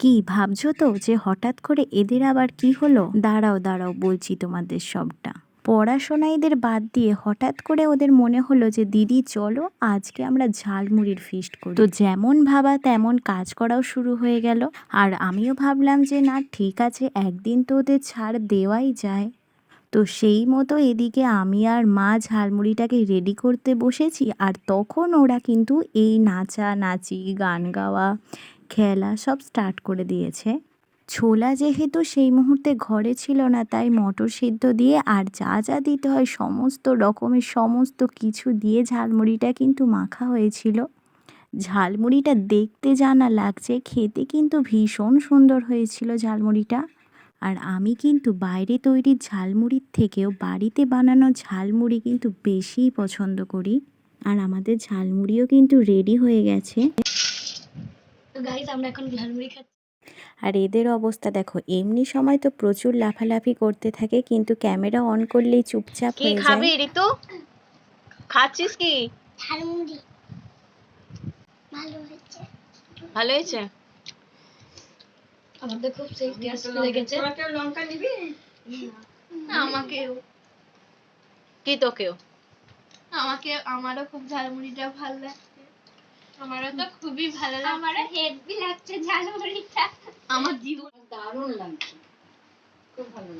কি ভাবছ তো যে হঠাৎ করে এদের আবার কি হলো? দাঁড়াও দাঁড়াও, বলছি তোমাদের সবটা। পড়াশোনা এদের বাদ দিয়ে হঠাৎ করে ওদের মনে হলো যে, দিদি, চলো আজকে আমরা ঝালমুড়ির ফিস্ট করি। তো যেমন ভাবা তেমন কাজ করাও শুরু হয়ে গেল। আর আমিও ভাবলাম যে, না, ঠিক আছে, একদিন তো ওদের ছাড় দেওয়াই যায়। তো সেই মতো এদিকে আমি আর মা ঝালমুড়িটাকে রেডি করতে বসেছি। আর তখন ওরা কিন্তু এই নাচা নাচি গান গাওয়া, খেলা সব স্টার্ট করে দিয়েছে। ছোলা যেহেতু সেই মুহূর্তে ঘরে ছিল না, তাই মটর সিদ্ধ দিয়ে আর যা যা দিতে হয় সমস্ত রকমের সমস্ত কিছু দিয়ে ঝালমুড়িটা কিন্তু মাখা হয়েছিল। ঝালমুড়িটা দেখতে জানা লাগছে, খেতে কিন্তু ভীষণ সুন্দর হয়েছিল ঝালমুড়িটা। আর আমি কিন্তু বাইরে তৈরি ঝালমুড়ির থেকেও বাড়িতে বানানো ঝালমুড়ি কিন্তু বেশিই পছন্দ করি। আর আমাদের ঝালমুড়িও কিন্তু রেডি হয়ে গেছে। তো গাইস আমরা এখন ঝালমুড়ি খাচ্ছি। আর এদের অবস্থা দেখো এমনি সময় তো প্রচুর লাফালাফি করতে থাকে কিন্তু ক্যামেরা অন করলেই চুপচাপ কি হয়ে খাবি যায় ঋতু? খাচ্ছিস কি? ঝালমুড়ি। ভালো হয়েছে। ভালো হয়েছে? আমাদের খুব সেই টেস্ট লেগেছে। তোমাকে লঙ্কা নিবি? না আমাকেও। কি তোকেও? আমাকে আমারও খুব ঝালমুড়িটা ভালো লাগছে আমারও তো খুবই ভালো লাগছে। আমারও হেভি লাগছে ঝালমুড়িটা আমার জীবন দারুণ লাগছে। খুব ভালো